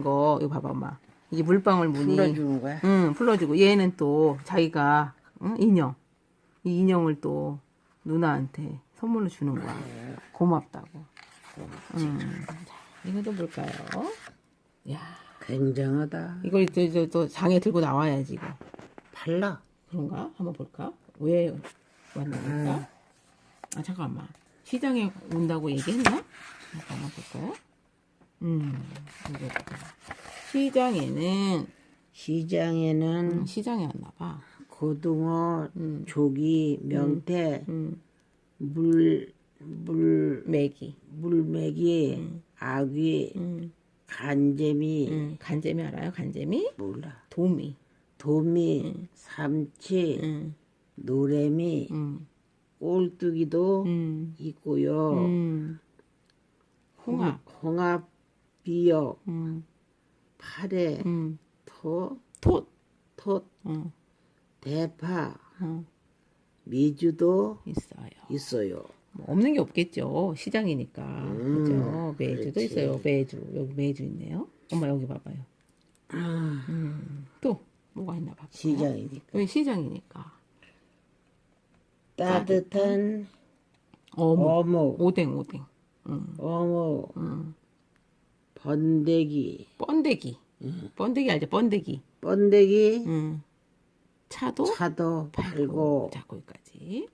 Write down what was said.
거 이거 봐봐 엄마 이게 물방울 무늬 풀어주는 거야? 응 풀어주고 얘는 또 자기가 응? 인형 이 인형을 또 누나한테 선물로 주는 거야 고맙다고 음. 자, 이것도 뭘까요? 야 굉장하다. 이걸 이제 이제 또 장에 들고 나와야지 이거 팔라. 그런가? 한번 볼까? 왜 왔나니까? 아 잠깐만 시장에 온다고 얘기했나? 잠깐만 볼까요? 음 보자. 시장에는 시장에는 음, 시장에 왔나봐. 고등어, 음. 조기, 명태, 음, 물, 물, 메기, 물메기, 아귀, 음, 간재미, 음, 간재미 알아요? 간재미? 몰라. 도미, 도미, 삼치, 음, 노래미, 음, 꼴뚜기도 음, 있고요. 음, 홍합, 홍합, 비역, 음, 파래, 음, 토, 톳, 톳, 어, 대파, 어, 미주도 있어요. 있어요. 뭐 없는 게 없겠죠. 시장이니까. 음, 그죠? 매주도 그렇지. 있어요. 매주. 여기 매주 있네요. 엄마 여기 봐봐요. 아, 음, 또 뭐가 있나 봐봐. 시장이니까. 여기 시장이니까. 따뜻한 어묵, 어묵, 오뎅, 오뎅. 음, 어묵, 음. 번데기, 번데기. 번데기 알죠? 번데기. 번데기, 음. 차도 차도 팔고. 팔고, 자, 거기까지.